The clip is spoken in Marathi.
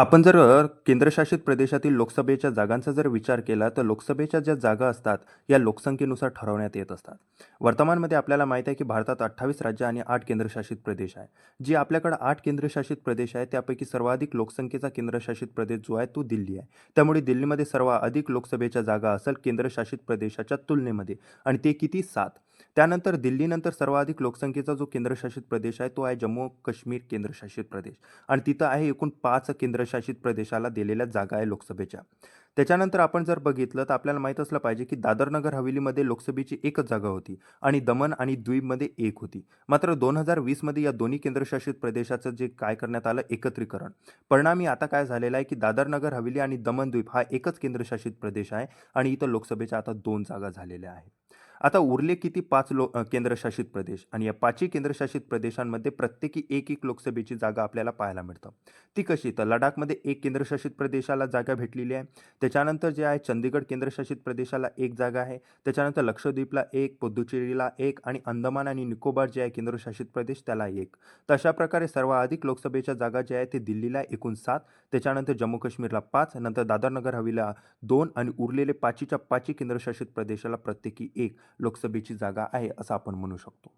आपण जर केंद्रशासित प्रदेशातील लोकसभेच्या जागांचा जर विचार केला तर लोकसभेच्या ज्या जागा असतात या लोकसंख्येनुसार ठरवण्यात येत असतात. वर्तमानमध्ये आपल्याला माहीत आहे की भारतात अठ्ठावीस राज्य आणि आठ केंद्रशासित प्रदेश आहे जी आपल्याकडे आठ केंद्रशासित प्रदेश आहे त्यापैकी सर्वाधिक लोकसंख्येचा केंद्रशासित प्रदेश जो आहे तो दिल्ली आहे. त्यामुळे दिल्लीमध्ये सर्वाधिक लोकसभेच्या जागा असेल केंद्रशासित प्रदेशाच्या तुलनेमध्ये. आणि ते किती? सात. त्यानंतर दिल्लीनंतर सर्वाधिक लोकसंख्येचा जो केंद्रशासित प्रदेश आहे तो आहे जम्मू काश्मीर केंद्रशासित प्रदेश. आणि तिथं आहे एकूण पाच केंद्रशासित प्रदेशाला दिलेल्या जागा आहे लोकसभेच्या. त्याच्यानंतर आपण जर बघितलं तर आपल्याला माहीत असलं पाहिजे की दादरनगर हवेलीमध्ये लोकसभेची एकच जागा होती आणि दमन आणि द्वीपमध्ये एक होती. मात्र दोन हजार वीसमध्ये या दोन्ही केंद्रशासित प्रदेशाचं जे काय करण्यात आलं एकत्रीकरण. परिणामी आता काय झालेलं आहे की दादरनगर हवेली आणि दमन द्वीप हा एकच केंद्रशासित प्रदेश आहे आणि इथं लोकसभेच्या आता दोन जागा झालेल्या आहेत. आता उरले किती पाच लो केंद्रशासित प्रदेश आणि या पाचही केंद्रशासित प्रदेशांमध्ये प्रत्येकी एक एक लोकसभेची जागा आपल्याला पाहायला मिळतं. ती कशी? तर लडाखमध्ये एक केंद्रशासित प्रदेशाला जागा भेटलेली आहे. त्याच्यानंतर जे आहे चंदीगड केंद्रशासित प्रदेशाला एक जागा आहे. त्याच्यानंतर लक्षद्वीपला एक पुदुचेरीला एक आणि अंदमान आणि निकोबार जे आहे केंद्रशासित प्रदेश त्याला एक. तर अशा प्रकारे सर्वाधिक लोकसभेच्या जागा ज्या आहेत ते दिल्लीला एकूण सात त्याच्यानंतर जम्मू काश्मीरला पाच नंतर दादरनगर हवेलीला दोन आणि उरलेले पाचीच्या पाचही केंद्रशासित प्रदेशाला प्रत्येकी एक. लोकसभेची जागा आहे असं आपण म्हणू शकतो.